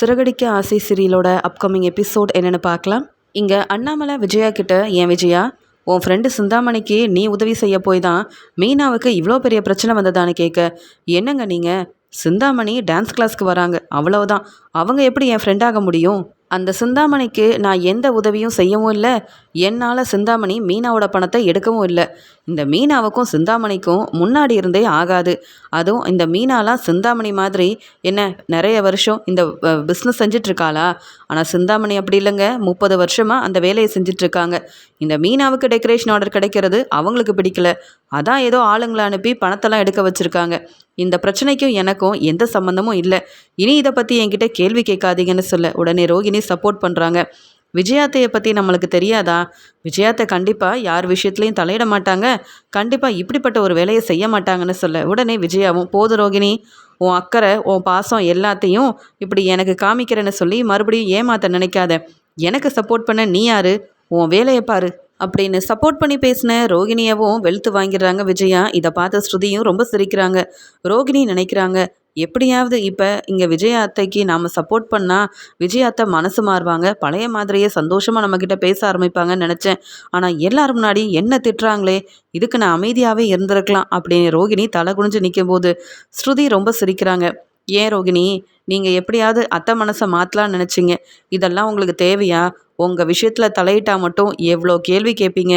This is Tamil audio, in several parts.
சிறகடிக்க ஆசை சீரியலோட அப்கமிங் எபிசோட் என்னென்னு பார்க்கலாம். இங்கே அண்ணாமலை விஜயா கிட்ட ஏன் விஜயா உன் ஃப்ரெண்டு சிந்தாமணிக்கு நீ உதவி செய்ய போய் தான் மீனாவுக்கு இவ்வளோ பெரிய பிரச்சனை வந்ததான்னு கேட்க என்னங்க நீங்கள் சிந்தாமணி டான்ஸ் கிளாஸ்க்கு வராங்க அவ்வளோதான் அவங்க எப்படி என் ஃப்ரெண்டாக முடியும்? அந்த சிந்தாமணிக்கு நான் எந்த உதவியும் செய்யவும் இல்லை. என்னால் சிந்தாமணி மீனாவோட பணத்தை எடுக்கவும் இல்லை. இந்த மீனாவுக்கும் சிந்தாமணிக்கும் முன்னாடி இருந்தே ஆகாது. அதுவும் இந்த மீனாலாம் சிந்தாமணி மாதிரி என்ன நிறைய வருஷம் இந்த பிஸ்னஸ் செஞ்சிட்ருக்காளா? ஆனால் சிந்தாமணி அப்படி இல்லைங்க. முப்பது வருஷமாக அந்த வேலையை செஞ்சிட்ருக்காங்க. இந்த மீனாவுக்கு டெக்கரேஷன் ஆர்டர் கிடைக்கிறது அவங்களுக்கு பிடிக்கல. அதான் ஏதோ ஆளுங்களை அனுப்பி பணத்தெல்லாம் எடுக்க வச்சுருக்காங்க. இந்த பிரச்சனைக்கும் எனக்கும் எந்த சம்மந்தமும் இல்லை. இனி இதை பற்றி என்கிட்ட கேள்வி கேட்காதீங்கன்னு சொல்ல உடனே ரோகிணி சப்போர்ட் பண்ணுறாங்க விஜயாத்தையை பற்றி நம்மளுக்கு தெரியாதா? விஜயாத்தை கண்டிப்பாக யார் விஷயத்துலையும் தலையிட மாட்டாங்க. கண்டிப்பாக இப்படிப்பட்ட ஒரு வேலையை செய்ய மாட்டாங்கன்னு சொல்ல. உடனே விஜயாவும் போது ரோகிணி உன் அக்கறை உன் பாசம் எல்லாத்தையும் இப்படி எனக்கு காமிக்கிறேன்னு சொல்லி மறுபடியும் ஏமாத்த நினைக்காத. எனக்கு சப்போர்ட் பண்ண நீ யாரு? உன் வேலையை பாரு. அப்படின்னு சப்போர்ட் பண்ணி பேசின ரோகிணியவும் வெளுத்து வாங்கிடுறாங்க விஜயா. இதை பார்த்த ஸ்ருதியும் ரொம்ப சிரிக்கிறாங்க. ரோகிணி நினைக்கிறாங்க எப்படியாவது இப்போ இங்கே விஜய அத்தைக்கு நாம் சப்போர்ட் பண்ணால் விஜய அத்தை மனசு மாறுவாங்க. பழைய மாதிரியே சந்தோஷமாக நம்மக்கிட்ட பேச ஆரம்பிப்பாங்கன்னு நினச்சேன். ஆனால் எல்லாரும் முன்னாடி என்ன திட்டுறாங்களே? இதுக்கு நான் அமைதியாகவே இருந்திருக்கலாம் அப்படின்னு ரோகிணி தலை குனிஞ்சு நிற்கும்போது ஸ்ருதி ரொம்ப சிரிக்கிறாங்க. ஏன் ரோகிணி? நீங்கள் எப்படியாவது அத்தை மனசை மாற்றலான்னு நினச்சிங்க. இதெல்லாம் உங்களுக்கு தேவையா? உங்கள் விஷயத்தில் தலையிட்டால் மட்டும் எவ்வளோ கேள்வி கேட்பீங்க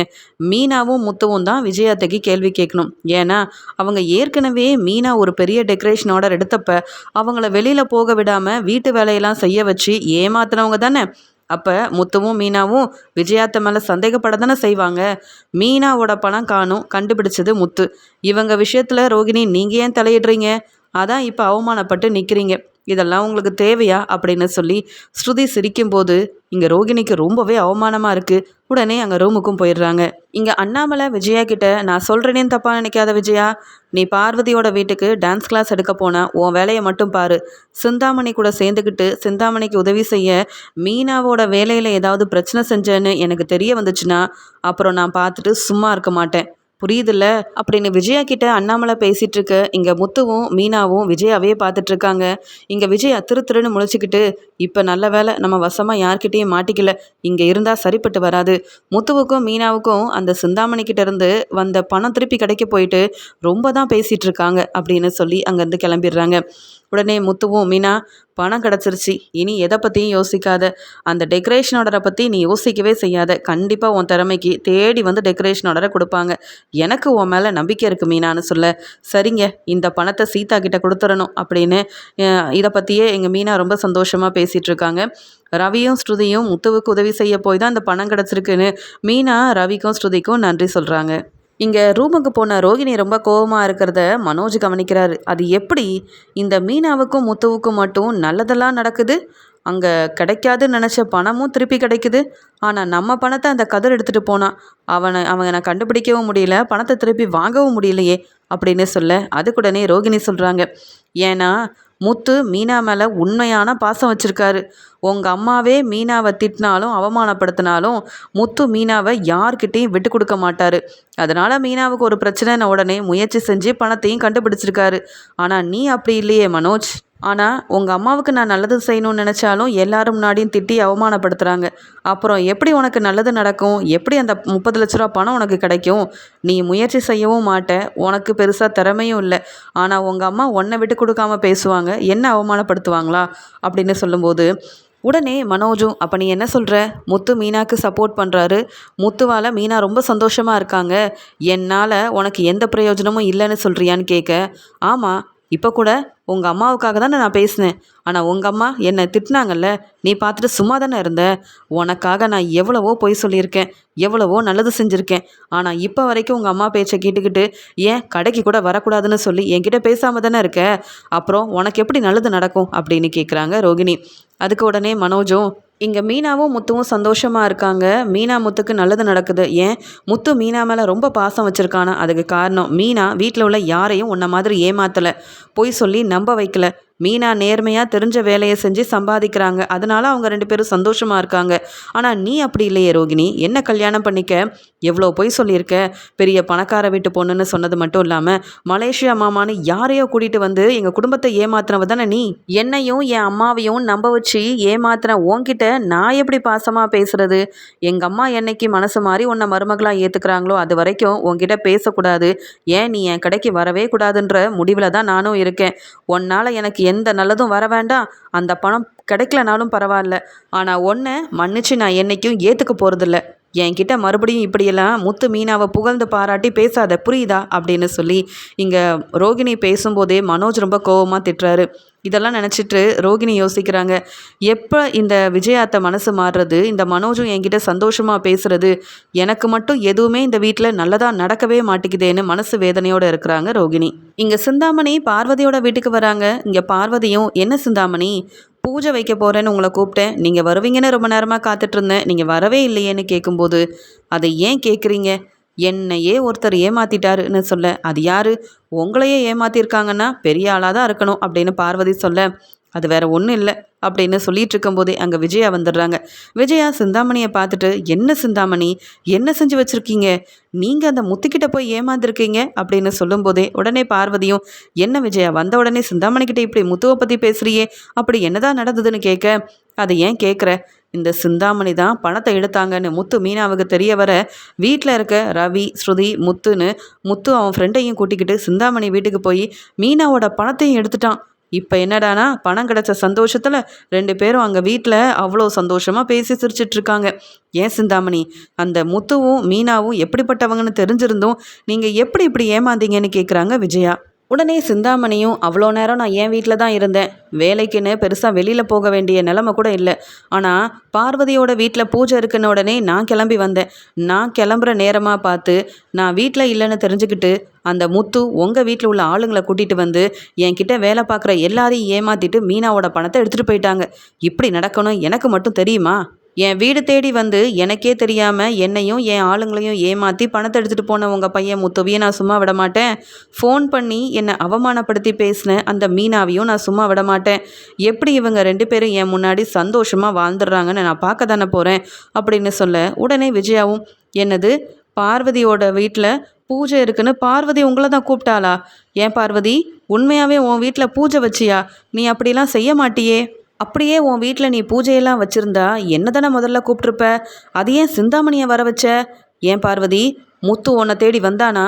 மீனாவும் முத்துவும் தான் விஜயாத்தைக்கு கேள்வி கேட்கணும் ஏன்னா அவங்க ஏற்கனவே மீனா ஒரு பெரிய டெக்கரேஷன் ஆர்டர் எடுத்தப்ப அவங்கள வெளியில் போக விடாமல் வீட்டு வேலையெல்லாம் செய்ய வச்சு ஏமாத்தினவங்க தானே? அப்போ முத்துவும் மீனாவும் விஜயாத்த மேலே சந்தேகப்பட தானே செய்வாங்க? மீனாவோட பணம் காணும் கண்டுபிடிச்சது முத்து. இவங்க விஷயத்தில் ரோகிணி நீங்கள் ஏன் தலையிடுறீங்க? அதான் இப்போ அவமானப்பட்டு நிற்கிறீங்க இதெல்லாம் உங்களுக்கு தேவையா அப்படின்னு சொல்லி ஸ்ருதி சிரிக்கும்போது இங்கே ரோகிணிக்கு ரொம்பவே அவமானமாக இருக்குது உடனே அங்கே ரூமுக்கும் போயிடுறாங்க. இங்கே அண்ணாமலை விஜயா கிட்ட நான் சொல்கிறேனேன்னு தப்பாக நினைக்காத விஜயா. நீ பார்வதியோட வீட்டுக்கு டான்ஸ் கிளாஸ் எடுக்க போனால் உன் வேலையை மட்டும் பாரு. சிந்தாமணி கூட சேர்ந்துக்கிட்டு சிந்தாமணிக்கு உதவி செய்ய மீனாவோட வேலையில் ஏதாவது பிரச்சனை செஞ்சேன்னு எனக்கு தெரிய வந்துச்சுன்னா அப்புறம் நான் பார்த்துட்டு சும்மா இருக்க மாட்டேன். புரியுதுல்ல? அப்படின்னு விஜயா கிட்ட அண்ணாமலை பேசிட்டு இருக்க இங்க முத்துவும் மீனாவும் விஜயாவே பார்த்துட்டு இருக்காங்க இங்க விஜயா திரு திருன்னு முழிச்சுக்கிட்டு இப்ப நல்ல வேலை நம்ம வசமா யார்கிட்டயும் மாட்டிக்கல. இங்க இருந்தா சரிப்பட்டு வராது. முத்துவுக்கும் மீனாவுக்கும் அந்த சிந்தாமணி கிட்ட இருந்து வந்த பணம் திருப்பி கிடைக்க போயிட்டு ரொம்ப தான் பேசிட்டு இருக்காங்க அப்படின்னு சொல்லி அங்கேருந்து கிளம்பிடுறாங்க. உடனே முத்துவும் மீனா பணம் கிடச்சிருச்சு. இனி எதை பற்றியும் யோசிக்காத. அந்த டெக்கரேஷன் ஆர்டரை பற்றி நீ யோசிக்கவே செய்யாத. கண்டிப்பாக உன் திறமைக்கு தேடி வந்து டெக்கரேஷன் ஆர்டரை கொடுப்பாங்க. எனக்கு உன் மேலே நம்பிக்கை இருக்குது மீனான்னு சொல்ல. சரிங்க இந்த பணத்தை சீதா கிட்ட கொடுத்துடணும் அப்படின்னு இதை பற்றியே எங்கள் மீனா ரொம்ப சந்தோஷமாக பேசிகிட்டு இருக்காங்க. ரவியும் ஸ்ருதியும் முத்துவுக்கு உதவி செய்ய போய் தான் இந்த பணம் கிடச்சிருக்குன்னு மீனா ரவிக்கும் ஸ்ருதிக்கும் நன்றி சொல்கிறாங்க இங்கே ரூமுக்கு போன ரோகிணி ரொம்ப கோபமாக இருக்கிறத மனோஜ் கவனிக்கிறாரு. அது எப்படி? இந்த மீனாவுக்கும் முத்துவுக்கும் மட்டும் நல்லதெல்லாம் நடக்குது? அங்கே கிடைக்காதுன்னு நினச்ச பணமும் திருப்பி கிடைக்குது. ஆனால் நம்ம பணத்தை அந்த கதிர் எடுத்துகிட்டு போனான் அவனை அவனை கண்டுபிடிக்கவும் முடியல பணத்தை திருப்பி வாங்கவும் முடியலையே அப்படின்னு சொல்ல அதுக்குடனே ரோகிணி சொல்கிறாங்க ஏன்னா முத்து மீனா மேலே உண்மையான பாசம் வச்சுருக்காரு. உங்கள் அம்மாவே மீனாவை திட்டினாலும் அவமானப்படுத்தினாலும் முத்து மீனாவை யார்கிட்டையும் விட்டு கொடுக்க மாட்டார். அதனால் மீனாவுக்கு ஒரு பிரச்சனைன உடனே முயற்சி செஞ்சு பணத்தையும் கண்டுபிடிச்சிருக்காரு. ஆனால் நீ அப்படி இல்லையே மனோஜ். ஆனால் உங்கள் அம்மாவுக்கு நான் நல்லது செய்யணும்னு நினச்சாலும் எல்லாரும் முன்னாடியும் திட்டி அவமானப்படுத்துகிறாங்க அப்புறம் எப்படி உனக்கு நல்லது நடக்கும்? எப்படி அந்த முப்பது லட்ச ரூபா பணம் உனக்கு கிடைக்கும்? நீ முயற்சி செய்யவும் மாட்ட. உனக்கு பெருசாக திறமையும் இல்லை. ஆனால் உங்கள் அம்மா உன்னை விட்டு கொடுக்காம பேசுவாங்க. என்ன அவமானப்படுத்துவாங்களா? அப்படின்னு சொல்லும்போது உடனே மனோஜும் அப்போ நீ என்ன சொல்கிற முத்து மீனாக்கு சப்போர்ட் பண்ணுறாரு முத்துவால் மீனா ரொம்ப சந்தோஷமாக இருக்காங்க. என்னால் உனக்கு எந்த பிரயோஜனமும் இல்லைன்னு சொல்கிறியான்னு கேட்க ஆமாம் இப்போ கூட உங்கள் அம்மாவுக்காக தானே நான் பேசினேன். ஆனால் உங்கள் அம்மா என்னை திட்டினாங்கல்ல நீ பார்த்துட்டு சும்மா தானே இருந்த? உனக்காக நான் எவ்வளவோ பொய் சொல்லியிருக்கேன் எவ்வளவோ நல்லது செஞ்சுருக்கேன். ஆனால் இப்போ வரைக்கும் உங்கள் அம்மா பேச்சை கேட்டுக்கிட்டு ஏன் கடைக்கு கூட வரக்கூடாதுன்னு சொல்லி என்கிட்ட பேசாமல் தானே இருக்க? அப்புறம் உனக்கு எப்படி நல்லது நடக்கும்? அப்படின்னு கேட்குறாங்க ரோகிணி. அதுக்கு உடனே மனோஜும் இங்கே மீனாவும் முத்துவும் சந்தோஷமாக இருக்காங்க. மீனா முத்துக்கு நல்லது நடக்குது. ஏன்? முத்து மீனா மேலே ரொம்ப பாசம் வச்சுருக்கானா? அதுக்கு காரணம் மீனா வீட்டில் உள்ள யாரையும் உன்ன மாதிரி ஏமாத்தலை. பொய் சொல்லி நம்ப வைக்கல. மீனா நேர்மையாக தெரிஞ்ச வேலையை செஞ்சு சம்பாதிக்கிறாங்க. அதனால அவங்க ரெண்டு பேரும் சந்தோஷமாக இருக்காங்க. ஆனால் நீ அப்படி இல்லையே ரோகிணி. என்ன கல்யாணம் பண்ணிக்க? எவ்வளோ பொய் சொல்லியிருக்க? பெரிய பணக்கார வீட்டு பொண்ணுன்னு சொன்னது மட்டும் இல்லாமல் மலேசியா மாமான்னு யாரையோ கூட்டிகிட்டு வந்து எங்கள் குடும்பத்தை ஏமாத்தினவ தானே நீ? என்னையும் என் அம்மாவையும் நம்ப வச்சு ஏமாத்தின உன்கிட்ட நான் எப்படி பாசமாக பேசுறது? எங்கள் அம்மா என்னைக்கு மனசு மாறி உன்னை மருமகளாக ஏற்றுக்கிறாங்களோ அது வரைக்கும் உன்கிட்ட பேசக்கூடாது. ஏன் நீ என் கடைக்கு வரவே கூடாதுன்ற முடிவில் தான் நானும் இருக்கேன். உன்னால் எனக்கு எந்த நல்லதும் வர வேண்டாம். அந்த பணம் கிடைக்கலனாலும் பரவாயில்ல. ஆனால் ஒன்றை மன்னிச்சு நான் என்னைக்கும் ஏற்றுக்க போகிறதில்ல என்கிட்ட மறுபடியும் இப்படியெல்லாம் முத்து மீனாவை புகழ்ந்து பாராட்டி பேசாத புரியுதா? அப்படின்னு சொல்லி இங்கே ரோகிணி பேசும்போதே மனோஜ் ரொம்ப கோவமாக திட்டுறாரு. இதெல்லாம் நினச்சிட்டு ரோகிணி யோசிக்கிறாங்க. எப்போ இந்த விஜயாத்த மனசு மாறுறது? இந்த மனோஜும் என்கிட்ட சந்தோஷமாக பேசுறது. எனக்கு மட்டும் எதுவுமே இந்த வீட்டில் நல்லதாக நடக்கவே மாட்டேங்குதேன்னு மனசு வேதனையோடு இருக்கிறாங்க ரோகிணி. இங்கே சிந்தாமணி பார்வதியோட வீட்டுக்கு வராங்க. இங்கே பார்வதியும் என்ன சிந்தாமணி? பூஜை வைக்க போகிறேன்னு உங்களை கூப்பிட்டேன். நீங்கள் வருவீங்கன்னு ரொம்ப நேரமாக காத்துட்ருந்தேன் நீங்கள் வரவே இல்லையேன்னு கேட்கும்போது அதை ஏன் கேட்குறீங்க என்னையே ஒருத்தர் ஏமாத்திட்டாருன்னு சொல்ல. அது யாரு? உங்களையே ஏமாத்திருக்காங்கன்னா பெரிய ஆளாக தான் இருக்கணும் அப்படின்னு பார்வதி சொல்ல. அது வேற ஒன்றும் இல்லை அப்படின்னு சொல்லிட்டு இருக்கும்போதே அங்கே விஜயா வந்துடுறாங்க. விஜயா சிந்தாமணியை பார்த்துட்டு என்ன சிந்தாமணி? என்ன செஞ்சு வச்சுருக்கீங்க? நீங்கள் அந்த முத்துக்கிட்ட போய் ஏமாந்துருக்கீங்க? அப்படின்னு சொல்லும்போதே உடனே பார்வதியும் என்ன விஜயா வந்த உடனே சிந்தாமணிக்கிட்ட இப்படி முத்துவை பற்றி பேசுகிறியே அப்படி என்னதான் நடந்ததுன்னு கேட்க? அதை ஏன் கேட்குற? இந்த சிந்தாமணி தான் பணத்தை எடுத்தாங்கன்னு முத்து மீனாவுக்கு தெரிய வர வீட்டில் இருக்க ரவி ஸ்ருதி முத்துன்னு முத்து அவன் ஃப்ரெண்டையும் கூட்டிக்கிட்டு சிந்தாமணி வீட்டுக்கு போய் மீனாவோட பணத்தையும் எடுத்துட்டான். இப்போ என்னடானா பணம் கிடைச்ச சந்தோஷத்தில் ரெண்டு பேரும் அங்கே வீட்டில் அவ்வளோ சந்தோஷமாக பேசி சிரிச்சிட்ருக்காங்க ஏன் சிந்தாமணி? அந்த முத்துவும் மீனாவும் எப்படிப்பட்டவங்கன்னு தெரிஞ்சிருந்தும் நீங்கள் எப்படி இப்படி ஏமாந்தீங்கன்னு கேட்குறாங்க விஜயா. உடனே சிந்தாமணியும் அவ்வளோ நேரம் நான் என் வீட்டில் தான் இருந்தேன்? வேலைக்குன்னு பெருசாக வெளியில் போக வேண்டிய நிலமை கூட இல்லை. ஆனால் பார்வதியோட வீட்டில் பூஜை இருக்குன்னு உடனே நான் கிளம்பி வந்தேன். நான் கிளம்புற நேரமாக பார்த்து நான் வீட்டில் இல்லைன்னு தெரிஞ்சுக்கிட்டு அந்த முத்து உங்கள் வீட்டில் உள்ள ஆளுங்களை கூட்டிகிட்டு வந்து என்கிட்ட வேலை பார்க்குற எல்லாரையும் ஏமாற்றிட்டு மீனாவோட பணத்தை எடுத்துகிட்டு போயிட்டாங்க. இப்படி நடக்கணும் எனக்கு மட்டும் தெரியுமா? என் வீடு தேடி வந்து எனக்கே தெரியாமல் என்னையும் என் ஆளுங்களையும் ஏமாற்றி பணத்தை எடுத்துகிட்டு போன உங்கள் பையன் முத்துவையும் நான் சும்மா விட மாட்டேன். ஃபோன் பண்ணி என்னை அவமானப்படுத்தி பேசின அந்த மீனாவையும் நான் சும்மா விட மாட்டேன். எப்படி இவங்க ரெண்டு பேரும் என் முன்னாடி சந்தோஷமாக வாழ்ந்துடுறாங்கன்னு நான் பார்க்க தானே போகிறேன் அப்படின்னு சொல்ல உடனே விஜயாவும் என்னது? பார்வதியோட வீட்டில் பூஜை இருக்குன்னு பார்வதி உங்களை தான் கூப்பிட்டாளா? ஏன் பார்வதி உண்மையாகவே உன் வீட்டில் பூஜை வச்சியா? நீ அப்படிலாம் செய்ய மாட்டியே. அப்படியே உன் வீட்டில் நீ பூஜையெல்லாம் வச்சுருந்தா என்ன தானே முதல்ல கூப்பிட்ருப்ப அது ஏன் சிந்தாமணியை வர வச்ச? ஏன் பார்வதி முத்து உன்னை தேடி வந்தானா?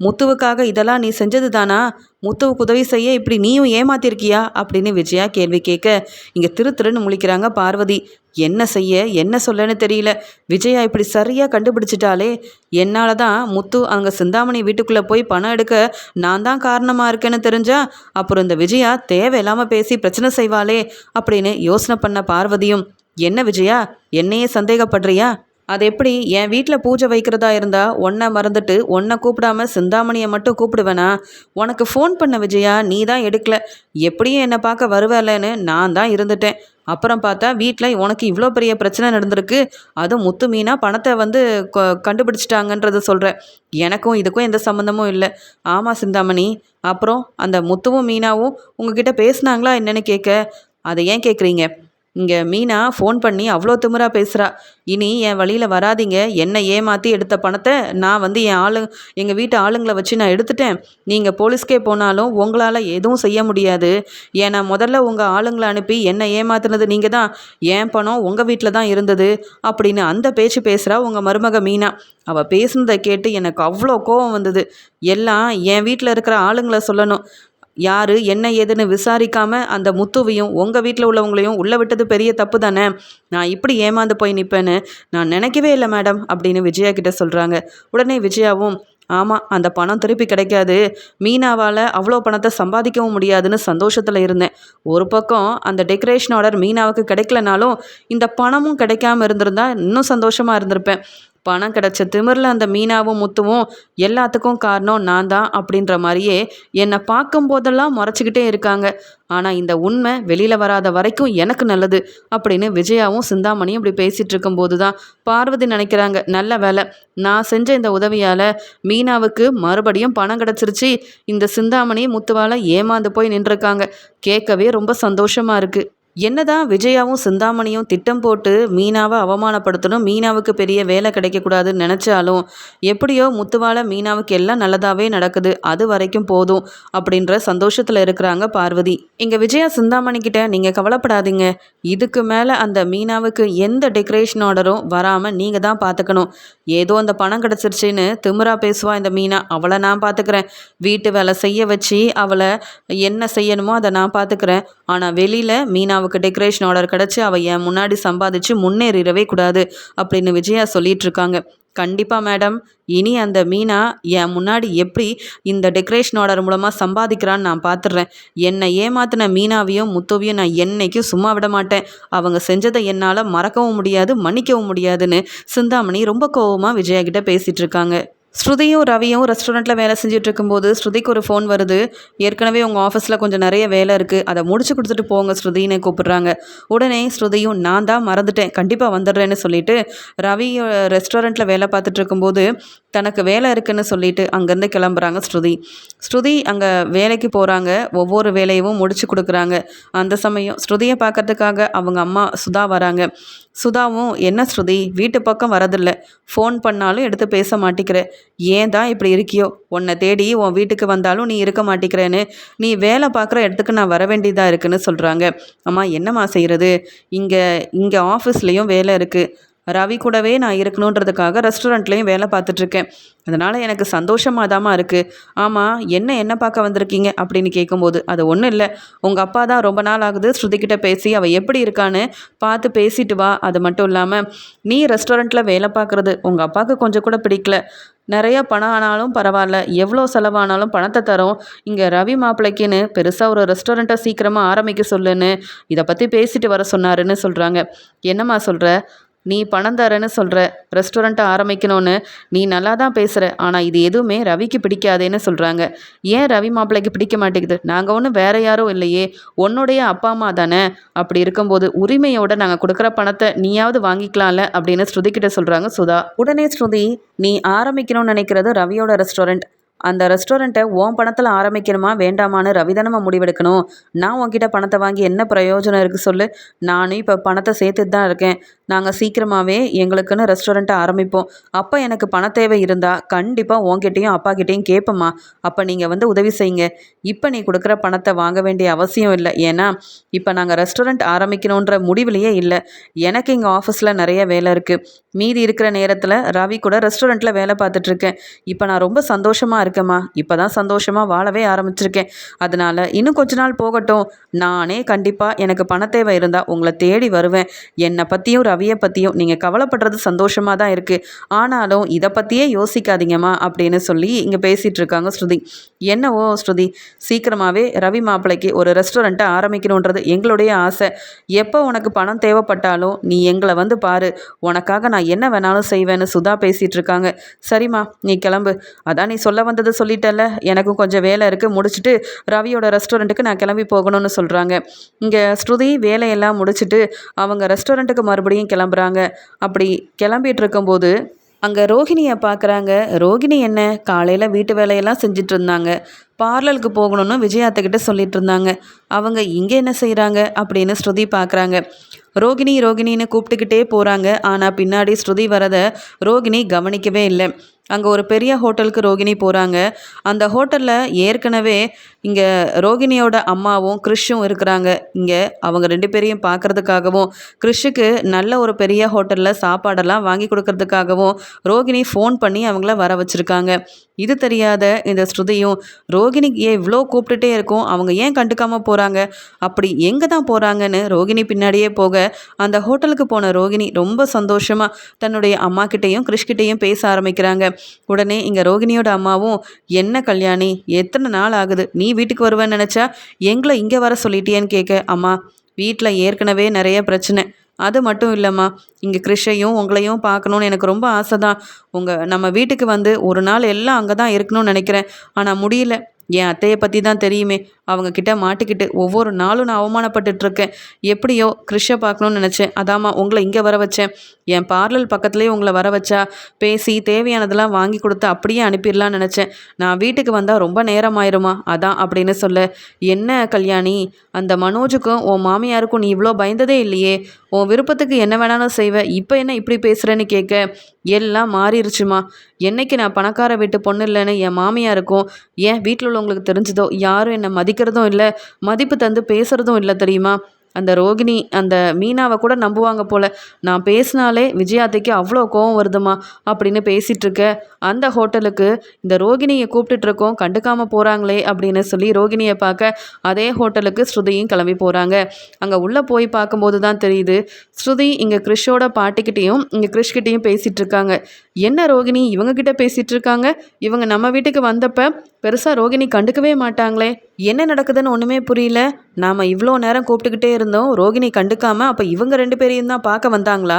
முத்துவுக்காக இதெல்லாம் நீ செஞ்சது தானா முத்துவுக்கு உதவி செய்ய இப்படி நீயும் ஏமாத்திருக்கியா? அப்படின்னு விஜயா கேள்வி கேட்க இங்கே திரு திருன்னு முழிக்கிறாங்க பார்வதி. என்ன செய்ய? என்ன சொல்லன்னு தெரியல. விஜயா இப்படி சரியாக கண்டுபிடிச்சிட்டாலே என்னால் தான் முத்து அங்கே சிந்தாமணி வீட்டுக்குள்ளே போய் பணம் எடுக்க நான் தான் காரணமாக இருக்கேன்னு தெரிஞ்சா அப்புறம் இந்த விஜயா தேவையில்லாமல் பேசி பிரச்சனை செய்வாளே அப்படின்னு யோசனை பண்ண பார்வதியும் என்ன விஜயா? என்னையே சந்தேகப்படுறியா? அது எப்படி? என் வீட்டில் பூஜை வைக்கிறதா இருந்தால் ஒன்றை மறந்துட்டு ஒன்றை கூப்பிடாம சிந்தாமணியை மட்டும் கூப்பிடுவேனா? உனக்கு ஃபோன் பண்ண விஜயா நீ தான் எடுக்கல. எப்படியும் என்னை பார்க்க வருவேலன்னு நான் தான் இருந்துட்டேன். அப்புறம் பார்த்தா வீட்டில் உனக்கு இவ்வளோ பெரிய பிரச்சனை நடந்திருக்கு. அதுவும் முத்து மீனா பணத்தை வந்து கண்டுபிடிச்சிட்டாங்கன்றத சொல்கிற எனக்கும் இதுக்கும் எந்த சம்மந்தமும் இல்லை. ஆமாம் சிந்தாமணி. அப்புறம் அந்த முத்துவும் மீனாவும் உங்ககிட்ட பேசுனாங்களா என்னன்னு கேட்க. அதை ஏன் கேட்குறீங்க இங்கே மீனா ஃபோன் பண்ணி அவ்வளோ திமிரா பேசுகிறா இனி என் வழியில் வராதிங்க. என்னை ஏமாற்றி எடுத்த பணத்தை நான் வந்து என் ஆளு எங்கள் வீட்டு ஆளுங்களை வச்சு நான் எடுத்துட்டேன். நீங்கள் போலீஸ்க்கே போனாலும் உங்களால் எதுவும் செய்ய முடியாது. ஏன்னா முதல்ல உங்கள் ஆளுங்களை அனுப்பி என்னை ஏமாத்துனது நீங்கள் தான் என் பணம் உங்கள் வீட்டில் தான் இருந்தது. அப்படின்னு அந்த பேச்சு பேசுகிறா உங்கள் மருமக மீனா. அவள் பேசுனதை கேட்டு எனக்கு அவ்வளோ கோபம் வந்தது. எல்லாம் என் வீட்டில் இருக்கிற ஆளுங்களை சொல்லணும். யார் என்ன ஏதுன்னு விசாரிக்காமல் அந்த முத்துவையும் உங்கள் வீட்டில் உள்ளவங்களையும் உள்ளே விட்டது பெரிய தப்பு தானே? நான் இப்படி ஏமாந்து போய் நிற்பேன்னு நான் நினைக்கவே இல்லை மேடம் அப்படின்னு விஜயா கிட்ட சொல்கிறாங்க உடனே விஜயாவும் ஆமாம் அந்த பணம் திருப்பி கிடைக்காது. மீனாவால் அவ்வளோ பணத்தை சம்பாதிக்கவும் முடியாதுன்னு சந்தோஷத்தில் இருந்தேன். ஒரு பக்கம் அந்த டெக்கரேஷன் ஆர்டர் மீனாவுக்கு கிடைக்கலனாலும் இந்த பணமும் கிடைக்காம இருந்திருந்தா இன்னும் சந்தோஷமாக இருந்திருப்பேன். பணம் கிடைச்ச திமிரில் அந்த மீனாவும் முத்துவும் எல்லாத்துக்கும் காரணம் நான் தான் அப்படின்ற மாதிரியே என்னை பார்க்கும் போதெல்லாம் இருக்காங்க. ஆனால் இந்த உண்மை வெளியில் வராத வரைக்கும் எனக்கு நல்லது அப்படின்னு விஜயாவும் சிந்தாமணியும் இப்படி பேசிகிட்டு இருக்கும்போது தான் பார்வதி நினைக்கிறாங்க நல்ல வேலை நான் செஞ்ச இந்த உதவியால் மீனாவுக்கு மறுபடியும் பணம் கிடச்சிருச்சு. இந்த சிந்தாமணி முத்துவால் ஏமாந்து போய் நின்றுருக்காங்க. கேட்கவே ரொம்ப சந்தோஷமாக இருக்குது என்னதான் விஜயாவும் சிந்தாமணியும் திட்டம் போட்டு மீனாவை அவமானப்படுத்தணும் மீனாவுக்கு பெரிய வேலை கிடைக்கக்கூடாதுன்னு நினச்சாலும் எப்படியோ முத்துவால மீனாவுக்கு எல்லாம் நல்லதாகவே நடக்குது அது வரைக்கும் போதும் அப்படின்ற சந்தோஷத்தில் இருக்கிறாங்க பார்வதி. இங்கே விஜயா சிந்தாமணி கிட்ட நீங்கள் கவலைப்படாதீங்க. இதுக்கு மேலே அந்த மீனாவுக்கு எந்த டெக்கரேஷன் ஆர்டரும் வராமல் நீங்கள் தான் பார்த்துக்கணும் ஏதோ அந்த பணம் கிடச்சிருச்சின்னு திமிரா பேசுவா இந்த மீனா. அவளை நான் பார்த்துக்கிறேன் வீட்டு வேலை செய்ய வச்சு அவளை என்ன செய்யணுமோ அதை நான் பார்த்துக்கிறேன் ஆனால் வெளியில் மீனாவுக்கு டெக்கரேஷன் ஆர்டர் கிடச்சி அவள் என் முன்னாடி சம்பாதிச்சு முன்னேறிடவே கூடாது அப்படின்னு விஜயா சொல்லிட்டு இருக்காங்க. கண்டிப்பாக மேடம். இனி அந்த மீனா என் முன்னாடி எப்படி இந்த டெக்கரேஷன் ஆர்டர் மூலமாக சம்பாதிக்கிறான்னு நான் பார்த்துட்றேன் என்னை ஏமாத்தின மீனாவையும் முத்துவையும் நான் என்னைக்கும் சும்மா விட மாட்டேன். அவங்க செஞ்சதை என்னால் மறக்கவும் முடியாது மன்னிக்கவும் முடியாதுன்னு சிந்தாமணி ரொம்ப கோவமாக விஜயா கிட்ட பேசிகிட்டு இருக்காங்க. ஸ்ருதியும் ரவியும் ரெஸ்டாரண்ட்டில் வேலை செஞ்சுட்டு இருக்கும்போது ஸ்ருதிக்கு ஒரு ஃபோன் வருது. ஏற்கனவே உங்கள் ஆஃபீஸில் கொஞ்சம் நிறைய வேலை இருக்குது அதை முடிச்சு கொடுத்துட்டு போங்க ஸ்ருதின்னு கூப்பிடுறாங்க. உடனே ஸ்ருதியும் நான் தான் மறந்துட்டேன். கண்டிப்பாக வந்துடுறேன்னு சொல்லிட்டு ரவி ரெஸ்டாரண்ட்டில் வேலை பார்த்துட்டு இருக்கும்போது தனக்கு வேலை இருக்குன்னு சொல்லிட்டு அங்கேருந்து கிளம்புறாங்க ஸ்ருதி. ஸ்ருதி அங்கே வேலைக்கு போகிறாங்க ஒவ்வொரு வேலையும் முடிச்சு கொடுக்குறாங்க. அந்த சமயம் ஸ்ருதியை பார்க்கறதுக்காக அவங்க அம்மா சுதா வராங்க. சுதாவும் என்ன ஸ்ருதி வீட்டு பக்கம் வரதில்லை. ஃபோன் பண்ணாலும் எடுத்து பேச மாட்டேங்கிற ஏன் தான் இப்படி இருக்கியோ? உன்னை தேடி உன் வீட்டுக்கு வந்தாலும் நீ இருக்க மாட்டேங்கிறேன்னு நீ வேலை பார்க்குற இடத்துக்கு நான் வர வேண்டியதாக இருக்குன்னு சொல்கிறாங்க அம்மா என்னம்மா செய்கிறது இங்கே இங்கே ஆஃபீஸ்லேயும் வேலை இருக்குது ரவி கூடவே நான் இருக்கணுன்றதுக்காக ரெஸ்டாரண்ட்லேயும் வேலை பார்த்துட்ருக்கேன். அதனால் எனக்கு சந்தோஷமாக தாம்மா இருக்குது ஆமாம் என்ன என்ன பார்க்க வந்திருக்கீங்க? அப்படின்னு கேட்கும்போது அது ஒன்றும் இல்லை. உங்கள் அப்பா தான் ரொம்ப நாள் ஆகுது ஸ்ருதிக்கிட்ட பேசி அவள் எப்படி இருக்கான்னு பார்த்து பேசிட்டு வா. அது மட்டும் இல்லாமல் நீ ரெஸ்டாரண்ட்டில் வேலை பார்க்குறது உங்கள் அப்பாவுக்கு கொஞ்சம் கூட பிடிக்கல. நிறைய பணம் ஆனாலும் பரவாயில்ல. எவ்வளோ செலவானாலும் பணத்தை தரோம். இங்கே ரவி மாப்பிள்ளைக்குன்னு பெருசாக ஒரு ரெஸ்டாரண்ட்டை சீக்கிரமாக ஆரம்பிக்க சொல்லுன்னு இதை பற்றி பேசிட்டு வர சொன்னாருன்னு சொல்கிறாங்க என்னம்மா சொல்கிற நீ பணம் தரேன்னு சொல்கிற ரெஸ்டாரண்ட்டை ஆரம்பிக்கணும்னு நீ நல்லா தான் பேசுகிற ஆனால் இது எதுவுமே ரவிக்கு பிடிக்காதேன்னு சொல்கிறாங்க ஏன் ரவி மாப்பிள்ளைக்கு பிடிக்க மாட்டேங்குது? நாங்கள் ஒன்றும் வேற யாரும் இல்லையே உன்னுடைய அப்பா அம்மா தானே? அப்படி இருக்கும்போது உரிமையோட நாங்கள் கொடுக்குற பணத்தை நீயாவது வாங்கிக்கலாம்ல அப்படின்னு ஸ்ருதி கிட்ட சொல்கிறாங்க சுதா. உடனே ஸ்ருதி நீ ஆரம்பிக்கணும்னு நினைக்கிறது ரவியோட ரெஸ்டாரண்ட் அந்த ரெஸ்டாரண்ட்டை ஓன் பணத்தில் ஆரம்பிக்கணுமா வேண்டாமான்னு ரவிதானமாக முடிவெடுக்கணும். நான் உன்கிட்ட பணத்தை வாங்கி என்ன பிரயோஜனம் இருக்குது சொல்லு? நானும் இப்போ பணத்தை சேர்த்துட்டு தான் இருக்கேன். நாங்கள் சீக்கிரமாகவே எங்களுக்குன்னு ரெஸ்டாரண்ட்டை ஆரம்பிப்போம். அப்போ எனக்கு பண தேவை இருந்தால் கண்டிப்பாக உங்ககிட்டையும் அப்பாக்கிட்டேயும் கேட்பேம்மா அப்போ நீங்கள் வந்து உதவி செய்யுங்க. இப்போ நீ கொடுக்குற பணத்தை வாங்க வேண்டிய அவசியம் இல்லை. ஏன்னா இப்போ நாங்கள் ரெஸ்டாரண்ட் ஆரம்பிக்கணுன்ற முடிவுலையே இல்லை. எனக்கு இங்கே ஆஃபீஸில் நிறைய வேலை இருக்குது மீதி இருக்கிற நேரத்தில் ரவி கூட ரெஸ்டாரண்ட்டில் வேலை பார்த்துட்ருக்கேன் இப்போ நான் ரொம்ப சந்தோஷமாக இருக்கேம்மா. இப்போ தான் சந்தோஷமாக வாழவே ஆரம்பிச்சிருக்கேன். அதனால் இன்னும் கொஞ்ச நாள் போகட்டும். நானே கண்டிப்பாக எனக்கு பண தேவை இருந்தால் உங்களை தேடி வருவேன். என்னை பற்றியும் ரவி ரவியை பற்றியும் நீங்கள் கவலைப்படுறது சந்தோஷமாக தான் இருக்குது ஆனாலும் இதை பற்றியே யோசிக்காதீங்கம்மா அப்படின்னு சொல்லி இங்கே பேசிகிட்டு இருக்காங்க ஸ்ருதி. என்னவோ ஸ்ருதி சீக்கிரமாகவே ரவி மாப்பிள்ளைக்கு ஒரு ரெஸ்டாரண்ட்டை ஆரம்பிக்கணுன்றது எங்களுடைய ஆசை. எப்போ உனக்கு பணம் தேவைப்பட்டாலும் நீ எங்களை வந்து பாரு. உனக்காக நான் என்ன வேணாலும் செய்வேன்னு சுதா பேசிகிட்டு இருக்காங்க. சரிம்மா நீ கிளம்பு. அதான் நீ சொல்ல வந்ததை சொல்லிட்டல எனக்கும் கொஞ்சம் வேலை இருக்குது முடிச்சுட்டு ரவியோட ரெஸ்டாரண்ட்டுக்கு நான் கிளம்பி போகணும்னு சொல்கிறாங்க இங்கே ஸ்ருதி வேலையெல்லாம் முடிச்சுட்டு அவங்க ரெஸ்டாரண்ட்டுக்கு மறுபடியும் கிளம்புறாங்க. அப்படி கிளம்பிட்டு இருக்கும்போது அங்கே ரோகிணியை பார்க்குறாங்க ரோகிணி என்ன? காலையில் வீட்டு வேலையெல்லாம் செஞ்சுட்டு இருந்தாங்க பார்லருக்கு போகணும்னு விஜயாத்துக்கிட்ட சொல்லிட்டு இருந்தாங்க அவங்க இங்கே என்ன செய்கிறாங்க அப்படின்னு ஸ்ருதி பார்க்குறாங்க ரோகிணி ரோகிணின்னு கூப்பிட்டுக்கிட்டே போகிறாங்க ஆனால் பின்னாடி ஸ்ருதி வரதை ரோகிணி கவனிக்கவே இல்லை. அங்கே ஒரு பெரிய ஹோட்டலுக்கு ரோகிணி போகிறாங்க அந்த ஹோட்டலில் ஏற்கனவே இங்கே ரோகிணியோட அம்மாவும் கிறிஷும் இருக்கிறாங்க. இங்கே அவங்க ரெண்டு பேரையும் பார்க்குறதுக்காகவும் கிறிஷுக்கு நல்ல ஒரு பெரிய ஹோட்டலில் சாப்பாடெல்லாம் வாங்கி கொடுக்கறதுக்காகவும் ரோகிணி ஃபோன் பண்ணி அவங்கள வர வச்சுருக்காங்க. இது தெரியாத இந்த ஸ்ருதியும் ரோகிணி ஏன் இவ்வளோ கூப்பிட்டுட்டே இருக்கும்? அவங்க ஏன் கண்டுக்காமல் போகிறாங்க அப்படி எங்கே தான் போகிறாங்கன்னு ரோகிணி பின்னாடியே போக அந்த ஹோட்டலுக்கு போன ரோகிணி ரொம்ப சந்தோஷமாக தன்னுடைய அம்மாக்கிட்டேயும் கிறிஷ்கிட்டேயும் பேச ஆரம்பிக்கிறாங்க. உடனே இங்கே ரோகிணியோட அம்மாவும் என்ன கல்யாணி? எத்தனை நாள் ஆகுது? நீ வீட்டுக்கு வருவேன்னு நினச்சா? எங்களை இங்கே வர சொல்லிட்டியேன்னு கேட்க அம்மா வீட்டில் ஏற்கனவே நிறைய பிரச்சனை. அது மட்டும் இல்லைம்மா. இங்கே கிருஷையும் உங்களையும் பார்க்கணுன்னு எனக்கு ரொம்ப ஆசை தான் உங்கள் நம்ம வீட்டுக்கு வந்து ஒரு நாள் எல்லாம் அங்கே தான் இருக்கணும்னு நினைக்கிறேன். ஆனால் முடியல. என் அத்தையை பற்றி தான் தெரியுமே. அவங்க கிட்ட மாட்டிக்கிட்டு ஒவ்வொரு நாளும் நான் அவமானப்பட்டுட்டு இருக்கேன் எப்படியோ கிறிஷை பார்க்கணும்னு நினச்சேன். அதாம்மா உங்களை இங்கே வர வச்சேன். என் பார்லர் பக்கத்துலேயே உங்களை வர வச்சா பேசி தேவையானதெல்லாம் வாங்கி கொடுத்து அப்படியே அனுப்பிடலான்னு நினச்சேன். நான் வீட்டுக்கு வந்தால் ரொம்ப நேரம் ஆயிருமா அதான் அப்படின்னு சொல்ல. என்ன கல்யாணி? அந்த மனோஜுக்கும் உன் மாமியாருக்கும் நீ இவ்வளோ பயந்ததே இல்லையே. உன் விருப்பத்துக்கு என்ன வேணாலும் செய்வ. இப்போ என்ன இப்படி பேசுகிறேன்னு கேட்க எல்லாம் மாறிடுச்சுமா என்னைக்கு நான் பணக்கார வீட்டு பொண்ணு இல்லைன்னு என் மாமியாருக்கும் ஏன் வீட்டில் உள்ளவங்களுக்கு தெரிஞ்சதோ யாரும் என்னை மதிக்கிறதும் இல்லை மதிப்பு தந்து பேசுகிறதும் இல்லை தெரியுமா? அந்த ரோகிணி அந்த மீனாவை கூட நம்புவாங்க போல. நான் பேசினாலே விஜயாத்தைக்கு அவ்வளோ கோவம் வருதுமா அப்படின்னு பேசிகிட்டு இருக்க. அந்த ஹோட்டலுக்கு இந்த ரோகிணியை கூப்பிட்டுட்ருக்கோம் கண்டுக்காமல் போகிறாங்களே அப்படின்னு சொல்லி ரோகிணியை பார்க்க அதே ஹோட்டலுக்கு ஸ்ருதியும் கிளம்பி போகிறாங்க அங்கே உள்ளே போய் பார்க்கும்போது தான் தெரியுது ஸ்ருதி இங்கே கிறிஷோட பாட்டிக்கிட்டேயும் இங்கே கிறிஷ்கிட்டேயும் பேசிகிட்டு இருக்காங்க. என்ன ரோகிணி? இவங்கக்கிட்ட பேசிகிட்டு இருக்காங்க? இவங்க நம்ம வீட்டுக்கு வந்தப்போ பெருசாக ரோகிணி கண்டுக்கவே மாட்டாங்களே. என்ன நடக்குதுன்னு ஒன்றுமே புரியல. நாம் இவ்வளோ நேரம் கூப்பிட்டுக்கிட்டே இருந்தோம். ரோகிணி கண்டுக்காமல் அப்போ இவங்க ரெண்டு பேரையும் தான் பார்க்க வந்தாங்களா?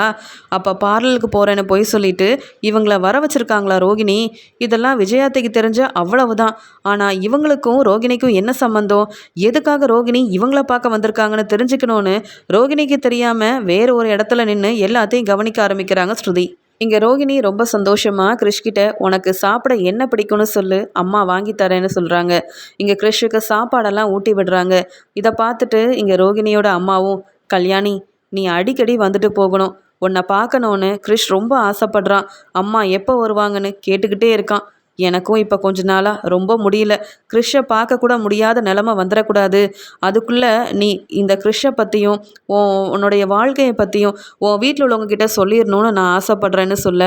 அப்போ பார்லருக்கு போகிறேன்னு போய் சொல்லிட்டு இவங்கள வர வச்சுருக்காங்களா ரோகிணி? இதெல்லாம் விஜயாத்தைக்கு தெரிஞ்ச அவ்வளவுதான். ஆனால் இவங்களுக்கும் ரோகிணிக்கும் என்ன சம்மந்தம் எதுக்காக ரோகிணி இவங்கள பார்க்க வந்திருக்காங்கன்னு தெரிஞ்சுக்கணும்னு ரோகிணிக்கு தெரியாமல் வேறு ஒரு இடத்துல நின்று எல்லாத்தையும் கவனிக்க ஆரம்பிக்கிறாங்க ஸ்ருதி. இங்கே ரோகிணி ரொம்ப சந்தோஷமாக கிறிஷ்கிட்ட உனக்கு சாப்பிட என்ன பிடிக்கும்னு சொல்லு அம்மா வாங்கி தரேன்னு சொல்கிறாங்க இங்கே கிறிஷுக்கு சாப்பாடெல்லாம் ஊட்டி விடுறாங்க. இதை பார்த்துட்டு இங்கே ரோகிணியோட அம்மாவும் கல்யாணி நீ அடிக்கடி வந்துட்டு போகணும். உன்னை பார்க்கணுன்னு கிறிஷ் ரொம்ப ஆசைப்படுறான். அம்மா எப்போ வருவாங்கன்னு கேட்டுக்கிட்டே இருக்கான். எனக்கும் இப்போ கொஞ்ச நாளாக ரொம்ப முடியல. கிறிஷை பார்க்கக்கூட முடியாத நிலமை வந்துடக்கூடாது அதுக்குள்ளே நீ இந்த கிறிஷை பற்றியும் உன்னுடைய வாழ்க்கையை பற்றியும் உன் வீட்டில் உள்ளவங்கக்கிட்ட சொல்லிடணும்னு நான் ஆசைப்பட்றேன்னு சொல்ல.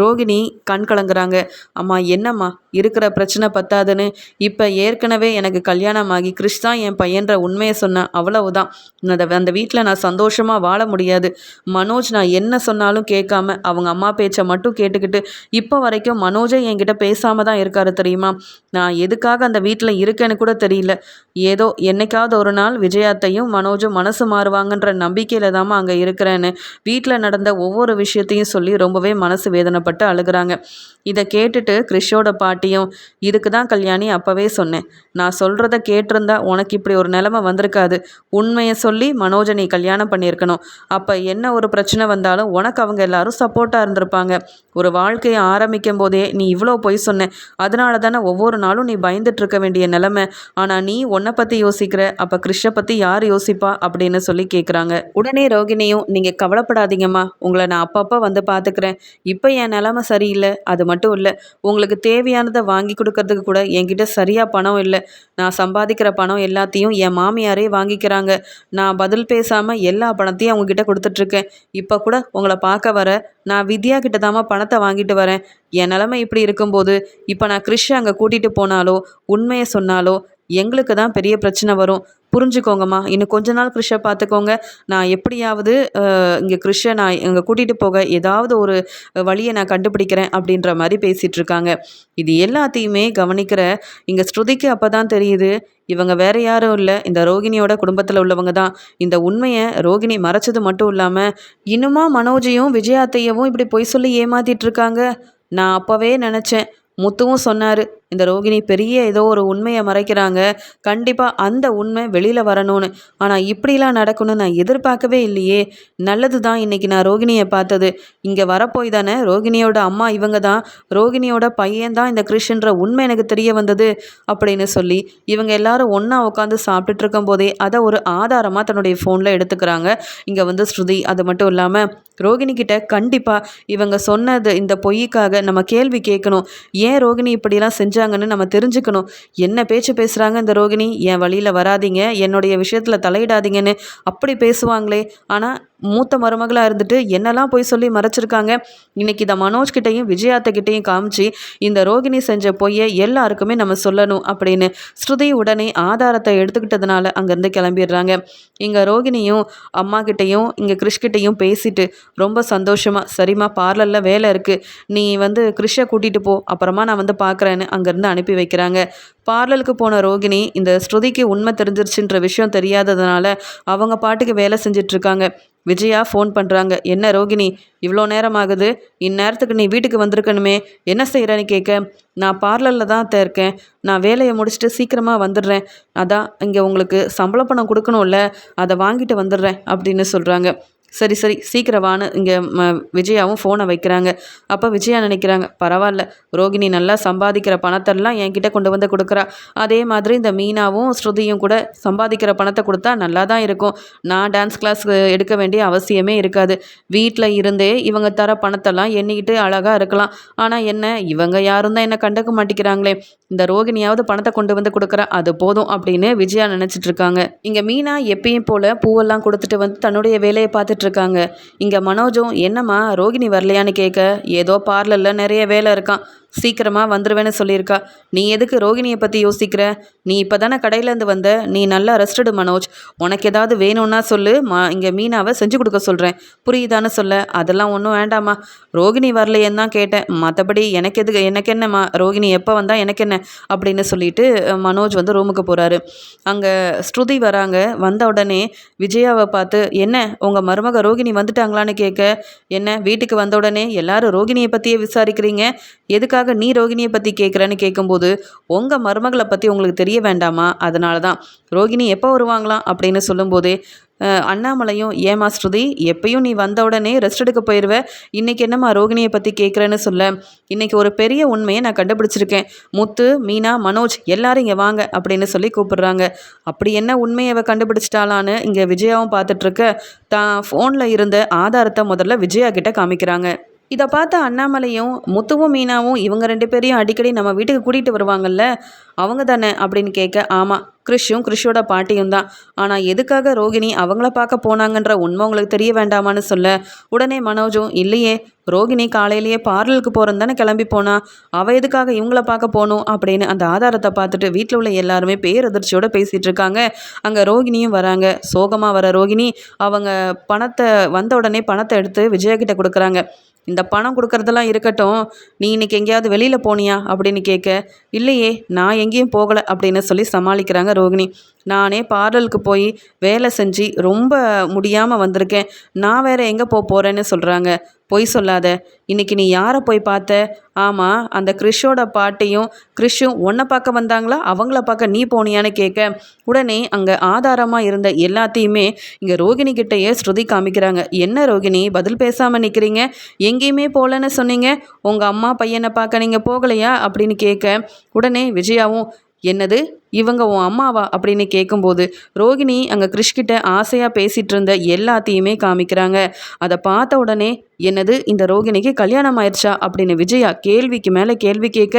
ரோகிணி கண் கலங்குறாங்க. அம்மா என்னம்மா? இருக்கிற பிரச்சனை பத்தாதுன்னு. இப்போ ஏற்கனவே எனக்கு கல்யாணம் ஆகி கிறிஷ் தான் என் பையன்ற உண்மையை சொன்னேன் அவ்வளவுதான். அந்த அந்த வீட்டில் நான் சந்தோஷமாக வாழ முடியாது. மனோஜ் நான் என்ன சொன்னாலும் கேட்காம அவங்க அம்மா பேச்சை மட்டும் கேட்டுக்கிட்டு இப்போ வரைக்கும் மனோஜை என்கிட்ட பேசாமல் தான் இருக்காரு தெரியுமா? நான் எதுக்காக அந்த வீட்டில் இருக்கேன்னு கூட தெரியல. ஏதோ என்னைக்காவது ஒரு நாள் விஜயாத்தையும் மனோஜும் மனசு மாறுவாங்கன்ற நம்பிக்கையில் தாம்மா அங்கே இருக்கிறேன்னு வீட்டில் நடந்த ஒவ்வொரு விஷயத்தையும் சொல்லி ரொம்பவே மனசு வேதனைப்பட்டு அழுகிறாங்க. இதை கேட்டுட்டு கிறிஷோட பாட்டியும் இதுக்கு தான் கல்யாணி அப்போவே சொன்னேன். நான் சொல்கிறத கேட்டிருந்தா உனக்கு இப்படி ஒரு நிலமை வந்திருக்காது. உண்மையை சொல்லி மனோஜை நீ கல்யாணம் பண்ணியிருக்கணும். அப்போ என்ன ஒரு பிரச்சனை வந்தாலும் உனக்கு அவங்க எல்லாரும் சப்போர்ட்டாக இருந்திருப்பாங்க. ஒரு வாழ்க்கையை ஆரம்பிக்கும் போதே நீ இவ்வளோ பொய் சொன்ன. அதனால தானே ஒவ்வொரு நாளும் நீ பயந்துட்டு இருக்க வேண்டிய நிலமை. ஆனால் நீ உன்னை பற்றி யோசிக்கிற? அப்போ கிறிஷை பற்றி யார் யோசிப்பா? அப்படின்னு சொல்லி கேட்குறாங்க உடனே ரோகிணியும் நீங்கள் கவலைப்படாதீங்கம்மா. உங்களை நான் அப்பப்போ வந்து பார்த்துக்கிறேன் இப்போ என் நிலமை சரியில்லை. அது மட்டும் இல்லை. உங்களுக்கு தேவையானதை வாங்கி கொடுக்கறதுக்கு கூட என்கிட்ட சரியாக பணம் இல்லை. நான் சம்பாதிக்கிற பணம் எல்லாத்தையும் என் மாமியாரே வாங்கிக்கிறாங்க. நான் பதில் பேசாமல் எல்லா பணத்தையும் அவங்கக்கிட்ட கொடுத்துட்ருக்கேன். இப்போ கூட உங்களை பார்க்க வர நான் வித்யா கிட்ட தாம்மா பணத்தை வாங்கிட்டு வரேன். என் நிலமை இப்படி இருக்கும்போது இப்போ நான் கிறிஷ் அங்கே கூட்டிகிட்டு போனாலோ உண்மையை சொன்னாலோ எங்களுக்கு தான் பெரிய பிரச்சனை வரும். புரிஞ்சுக்கோங்கம்மா. இன்னும் கொஞ்ச நாள் கிறிஷை பார்த்துக்கோங்க. நான் எப்படியாவது இங்கே கிறிஷை நான் இங்கே கூட்டிகிட்டு போக ஏதாவது ஒரு வழியை நான் கண்டுபிடிக்கிறேன் அப்படின்ற மாதிரி பேசிகிட்டு இருக்காங்க. இது எல்லாத்தையுமே கவனிக்கிற இங்கே ஸ்ருதிக்கு அப்போ தான் தெரியுது. இவங்க வேற யாரும் இல்லை. இந்த ரோகிணியோட குடும்பத்தில் உள்ளவங்க தான். இந்த உண்மையை ரோகிணி மறைச்சது மட்டும் இல்லாமல் இன்னுமா மனோஜையும் விஜயாத்தையவும் இப்படி பொய் சொல்லி ஏமாத்திட்டு இருக்காங்க? நான் அப்போவே நினச்சேன். முத்துவும் சொன்னார் இந்த ரோகிணி பெரிய ஏதோ ஒரு உண்மையை மறைக்கிறாங்க. கண்டிப்பாக அந்த உண்மை வெளியில் வரணும்னு. ஆனால் இப்படிலாம் நடக்கணும்னு நான் எதிர்பார்க்கவே இல்லையே. நல்லது தான் இன்றைக்கி நான் ரோகிணியை பார்த்தது. இங்கே வரப்போய் தானே ரோகிணியோட அம்மா இவங்க தான். ரோகிணியோட பையன் தான் இந்த கிருஷ்ணன்ற உண்மை எனக்கு தெரிய வந்தது அப்படின்னு சொல்லி இவங்க எல்லாரும் ஒன்றா உட்காந்து சாப்பிட்டுட்டு இருக்கும் போதே அதை ஒரு ஆதாரமாக தன்னுடைய ஃபோனில் எடுத்துக்கிறாங்க. இங்கே வந்து ஸ்ருதி. அது மட்டும் இல்லாமல் ரோகிணி கிட்ட கண்டிப்பாக இவங்க சொன்னது இந்த பொய்க்காக நம்ம கேள்வி கேட்கணும். ஏன் ரோகிணி இப்படிலாம் செஞ்சு செஞ்சாங்கன்னு நம்ம தெரிஞ்சுக்கணும். என்ன பேச்சு பேசுகிறாங்க இந்த ரோகிணி? என் வழியில் வராதிங்க. என்னுடைய விஷயத்தில் தலையிடாதீங்கன்னு அப்படி பேசுவாங்களே. ஆனால் மூத்த மருமகளாக இருந்துட்டு என்னெல்லாம் போய் சொல்லி மறைச்சிருக்காங்க? இன்றைக்கி இந்த மனோஜ்கிட்டையும் விஜயாத்தக்கிட்டையும் காமிச்சு இந்த ரோகிணி செஞ்ச பொய்யை எல்லாருக்குமே நம்ம சொல்லணும் அப்படின்னு ஸ்ருதி உடனே ஆதாரத்தை எடுத்துக்கிட்டதுனால அங்கேருந்து கிளம்பிடுறாங்க. இங்கே ரோகிணியும் அம்மா கிட்டேயும் இங்கே கிறிஷ்கிட்டையும் பேசிட்டு ரொம்ப சந்தோஷமாக சரிம்மா பார்லரில் வேலை இருக்குது நீ வந்து கிறிஷை கூட்டிகிட்டு போ அப்புறமா நான் வந்து பார்க்குறேன்னு அங்கேருந்து அனுப்பி வைக்கிறாங்க. பார்லருக்கு போன ரோகிணி இந்த ஸ்ருதிக்கு உண்மை தெரிஞ்சிருச்சுன்ற விஷயம் தெரியாததுனால அவங்க பாட்டுக்கு வேலை செஞ்சிட்ருக்காங்க விஜயா ஃபோன் பண்ணுறாங்க என்ன ரோகிணி இவ்வளோ நேரம் ஆகுது இந்நேரத்துக்கு நீ வீட்டுக்கு வந்திருக்கணுமே. என்ன செய்கிறேன்னு கேட்க நான் பார்லரில் தான் இருக்கேன். நான் வேலையை முடிச்சுட்டு சீக்கிரமாக வந்துடுறேன். அதான் இங்கே உங்களுக்கு சம்பள பணம் கொடுக்கணும்ல. அதை வாங்கிட்டு வந்துடுறேன் அப்படின்னு சொல்கிறாங்க சரி சரி. சீக்கிரம் வான்னு இங்கே ம விஜயாவும் ஃபோனை வைக்கிறாங்க. அப்போ விஜயா நினைக்கிறாங்க பரவாயில்ல ரோகிணி நல்லா சம்பாதிக்கிற பணத்தெல்லாம் என்கிட்ட கொண்டு வந்து கொடுக்குறா. அதே மாதிரி இந்த மீனாவும் ஸ்ருதியும் கூட சம்பாதிக்கிற பணத்தை கொடுத்தா நல்லா தான் இருக்கும். நான் டான்ஸ் கிளாஸ் எடுக்க வேண்டிய அவசியமே இருக்காது. வீட்டில் இருந்தே இவங்க தர பணத்தெல்லாம் எண்ணிக்கிட்டு அழகாக இருக்கலாம். ஆனால் என்ன இவங்க யாரும் தான் என்னை கண்டுக்க மாட்டேங்கிறாங்களே. இந்த ரோகிணியாவது பணத்தை கொண்டு வந்து கொடுக்குறா அது போதும் அப்படின்னு விஜயா நினச்சிட்டு இருக்காங்க. இங்கே மீனா எப்பயும் போல் பூவெல்லாம் கொடுத்துட்டு வந்து தன்னுடைய வேலையை பார்த்துட்டு இருக்காங்க இங்கே மனோஜும் என்னம்மா ரோகிணி வரலையான்னு கேட்க ஏதோ பார்லரில் நிறைய வேலை இருக்கான். சீக்கிரமாக வந்துடுவேன்னு சொல்லியிருக்கா. நீ எதுக்கு ரோகிணியை பற்றி யோசிக்கிற? நீ இப்போ தானே கடையிலேருந்து வந்த. நீ நல்லா ரெஸ்டடு மனோஜ். உனக்கு ஏதாவது வேணும்னா சொல்லு. மா இங்கே மீனாவை செஞ்சு கொடுக்க சொல்கிறேன் புரியுதான்னு சொல்ல. அதெல்லாம் ஒன்றும் வேண்டாம்மா. ரோகிணி வரலையேன்னு தான் கேட்டேன். மற்றபடி எனக்கு எதுக்கு எனக்கு என்னம்மா? ரோகிணி எப்போ வந்தால் எனக்கு என்ன? அப்படின்னு சொல்லிட்டு மனோஜ் வந்து ரூமுக்கு போகிறாரு அங்கே ஸ்ருதி வராங்க. வந்த உடனே விஜயாவை பார்த்து என்ன? உங்கள் மருமக ரோகிணி வந்துட்டாங்களான்னு கேட்க. என்ன? வீட்டுக்கு வந்த உடனே எல்லாரும் ரோகிணியை பற்றியே விசாரிக்கிறீங்க? எதுக்காக நீ ரோகிணியை பற்றி கேட்குறேன்னு கேட்கும்போது உங்கள் மருமகளை பற்றி உங்களுக்கு தெரிய வேண்டாமா? அதனால தான் ரோகிணி எப்போ வருவாங்களாம்? அப்படின்னு சொல்லும்போதே அண்ணாமலையும் ஏமா ஸ்ருதி எப்பயும் நீ வந்த உடனே ரெஸ்ட் எடுக்க போயிடுவ இன்னைக்கு என்னம்மா ரோகிணியை பற்றி கேட்குறேன்னு சொல்ல? இன்னைக்கு ஒரு பெரிய உண்மையை நான் கண்டுபிடிச்சிருக்கேன். முத்து மீனா மனோஜ் எல்லாரும் இங்கே வாங்க அப்படின்னு சொல்லி கூப்பிடுறாங்க. அப்படி என்ன உண்மையை அவ கண்டுபிடிச்சிட்டாளான்னு இங்கே விஜயாவும் பார்த்துட்ருக்க தான் ஃபோனில் இருந்த ஆதாரத்தை முதல்ல விஜயா கிட்ட காமிக்கிறாங்க. இதை பார்த்த அண்ணாமலையும் முத்துவும் மீனாவும் இவங்க ரெண்டு பேரையும் அடிக்கடி நம்ம வீட்டுக்கு கூட்டிகிட்டு வருவாங்கல்ல? அவங்க தானே? அப்படின்னு கேட்க ஆமாம் கிறிஷும் கிறிஷோட பாட்டியும் தான். ஆனால் எதுக்காக ரோகிணி அவங்கள பார்க்க போனாங்கன்ற உண்மை உங்களுக்கு தெரிய வேண்டாமான்னு சொல்ல உடனே மனோஜும் இல்லையே ரோகிணி காலையிலேயே பார்லருக்கு போகிறோம் தானே கிளம்பி போனா அவள் எதுக்காக இவங்கள பார்க்க போகணும் அப்படின்னு அந்த ஆதாரத்தை பார்த்துட்டு வீட்டில் உள்ள எல்லாருமே பேரதிர்ச்சியோடு பேசிகிட்டு இருக்காங்க. அங்கே ரோகிணியும் வராங்க. சோகமாக வர ரோகிணி அவங்க பணத்தை வந்த உடனே பணத்தை எடுத்து விஜயகிட்ட கொடுக்குறாங்க. இந்த பணம் கொடுக்கறதெல்லாம் இருக்கட்டும் நீ இன்னைக்கு எங்கேயாவது வெளியில் போனியா அப்படின்னு கேட்க இல்லையே நான் எங்கேயும் போகலை அப்படின்னு சொல்லி சமாளிக்கிறாங்க ரோகிணி. நானே பார்லருக்கு போய் வேலை செஞ்சு ரொம்ப முடியாமல் வந்திருக்கேன். நான் வேற எங்கே போக போகிறேன்னு சொல்கிறாங்க பொய் சொல்லாத. இன்னைக்கு நீ யாரை போய் பார்த்த? ஆமாம் அந்த கிறிஷோட பாட்டியும் கிறிஷும் உன்னை பார்க்க வந்தாங்களா? அவங்கள பார்க்க நீ போனியான்னு கேட்க. உடனே அங்கே ஆதாரமாக இருந்த எல்லாத்தையுமே இங்கே ரோகிணி கிட்டேயே ஸ்ருதி காமிக்கிறாங்க. என்ன ரோகிணி பதில் பேசாமல் நிற்கிறீங்க எங்கேயுமே போகலன்னு சொன்னீங்க. உங்கள் அம்மா பையனை பார்க்க நீங்கள் போகலையா? அப்படின்னு கேட்க. உடனே விஜயாவும் என்னது? இவங்க உன் அம்மாவா அப்படின்னு கேட்கும்போது ரோகிணி அங்கே கிறிஷ்கிட்ட ஆசையாக பேசிகிட்டு இருந்த எல்லாத்தையுமே காமிக்கிறாங்க. அதை பார்த்த உடனே என்னது இந்த ரோகிணிக்கு கல்யாணம் ஆயிடுச்சா அப்படின்னு விஜயா கேள்விக்கு மேலே கேள்வி கேட்க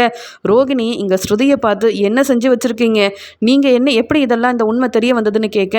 ரோகிணி இங்கே ஸ்ருதியை பார்த்து என்ன செஞ்சு வச்சுருக்கீங்க? நீங்கள் என்ன எப்படி இதெல்லாம் இந்த உண்மை தெரிய வந்ததுன்னு கேட்க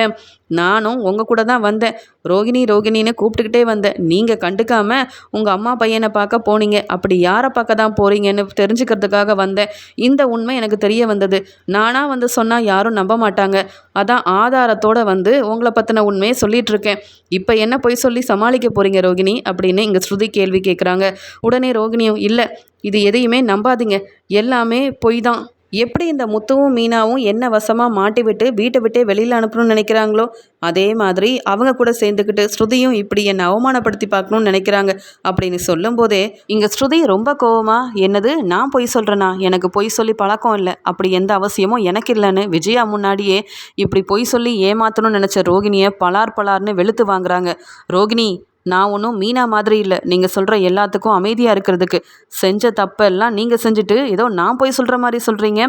நானும் உங்கள் கூட தான் வந்தேன். ரோகிணி ரோகிணின்னு கூப்பிட்டுக்கிட்டே வந்தேன். நீங்கள் கண்டுக்காமல் உங்கள் அம்மா பையனை பார்க்க போனீங்க. அப்படி யாரை பார்க்க தான் போகிறீங்கன்னு தெரிஞ்சுக்கிறதுக்காக வந்தேன். இந்த உண்மை எனக்கு தெரிய வந்தது. நானாக வந்து சொன்னால் யாரும் நம்ப மாட்டாங்க. அதான் ஆதாரத்தோட வந்து உங்களை பற்றின உண்மையை சொல்லிட்டு இருக்கேன் இப்போ என்ன பொய் சொல்லி சமாளிக்க போகிறீங்க ரோகிணி? அப்படின்னு இங்கே ஸ்ருதி கேள்வி கேட்குறாங்க உடனே ரோகிணியும் இல்லை இது எதையுமே நம்பாதீங்க. எல்லாமே பொய் தான் எப்படி இந்த முத்துவும் மீனாவும் என்ன வசமாக மாட்டி விட்டு வீட்டை விட்டே வெளியில் அனுப்பணும்னு நினைக்கிறாங்களோ? அதே மாதிரி அவங்க கூட சேர்ந்துக்கிட்டு ஸ்ருதியும் இப்படி என்னை அவமானப்படுத்தி பார்க்கணும்னு நினைக்கிறாங்க. அப்படின்னு சொல்லும்போதே இங்கே ஸ்ருதி ரொம்ப கோவமா என்னது? நான் பொய் சொல்கிறேனா எனக்கு பொய் சொல்லி பழக்கம் இல்லை. அப்படி எந்த அவசியமும் எனக்கு இல்லைன்னு விஜயா முன்னாடியே இப்படி பொய் சொல்லி ஏமாற்றணும்னு நினச்ச ரோகிணியை பலார் பலார்னு வெளுத்து வாங்குறாங்க. ரோகிணி நான் ஒன்றும் மீனா மாதிரி இல்லை. நீங்கள் சொல்கிற எல்லாத்துக்கும் அமைதியாக இருக்கிறதுக்கு செஞ்ச தப்பெல்லாம் நீங்கள் செஞ்சுட்டு ஏதோ நான் போய் சொல்கிற மாதிரி சொல்கிறீங்க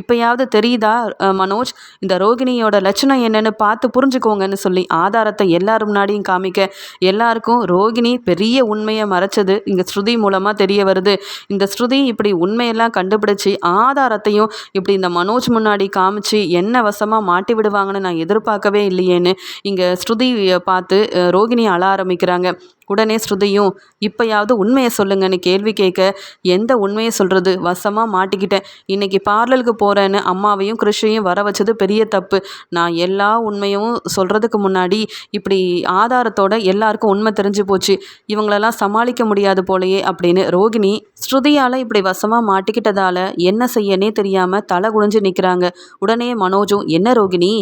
இப்போயாவது தெரியுதா மனோஜ்? இந்த ரோகிணியோட லட்சணம் என்னன்னு பார்த்து புரிஞ்சுக்கோங்கன்னு சொல்லி ஆதாரத்தை எல்லார் முன்னாடியும் காமிக்க எல்லாருக்கும் ரோகிணி பெரிய உண்மையை மறைச்சது இங்கே ஸ்ருதி மூலமாக தெரிய வருது. இந்த ஸ்ருதி இப்படி உண்மையெல்லாம் கண்டுபிடிச்சி ஆதாரத்தையும் இப்படி இந்த மனோஜ் முன்னாடி காமிச்சு என்ன வசமாக மாட்டி விடுவாங்கன்னு நான் எதிர்பார்க்கவே இல்லையேன்னு இங்கே ஸ்ருதி பார்த்து ரோகிணி அழ ஆரம்பிக்கிறாங்க. உடனே ஸ்ருதியும் இப்போயாவது உண்மையை சொல்லுங்கன்னு கேள்வி கேட்க எந்த உண்மையை சொல்கிறது வசமாக மாட்டிக்கிட்டேன். இன்னைக்கு பார்லருக்கு போகிறேன்னு அம்மாவையும் கிருஷையும் வர வச்சது பெரிய தப்பு. நான் எல்லா உண்மையும் சொல்கிறதுக்கு முன்னாடி இப்படி ஆதாரத்தோட எல்லாருக்கும் உண்மை தெரிஞ்சு போச்சு. இவங்களெல்லாம் சமாளிக்க முடியாது போலயே அப்படின்னு ரோகிணி ஸ்ருதியால் இப்படி வசமாக மாட்டிக்கிட்டதால என்ன செய்யனே தெரியாமல் தலை குனிஞ்சு நிற்கிறாங்க உடனே மனோஜும் என்ன ரோகிணி?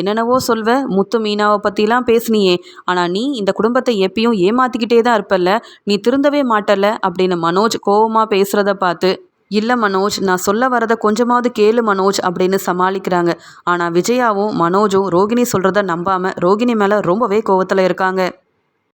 என்னென்னவோ சொல்வ முத்து மீனாவை பற்றிலாம் பேசுனியே. ஆனால் நீ இந்த குடும்பத்தை எப்பயும் ஏமாத்திக்கிட்டே தான் இருப்பல்ல. நீ திருந்தவே மாட்டல்ல அப்படின்னு மனோஜ் கோவமாக பேசுகிறத பார்த்து இல்லை மனோஜ் நான் சொல்ல வரதை கொஞ்சமாவது கேளு மனோஜ் அப்படின்னு சமாளிக்கிறாங்க. ஆனால் விஜயாவும் மனோஜும் ரோகிணி சொல்கிறத நம்பாமல் ரோகிணி மேலே ரொம்பவே கோவத்தில் இருக்காங்க.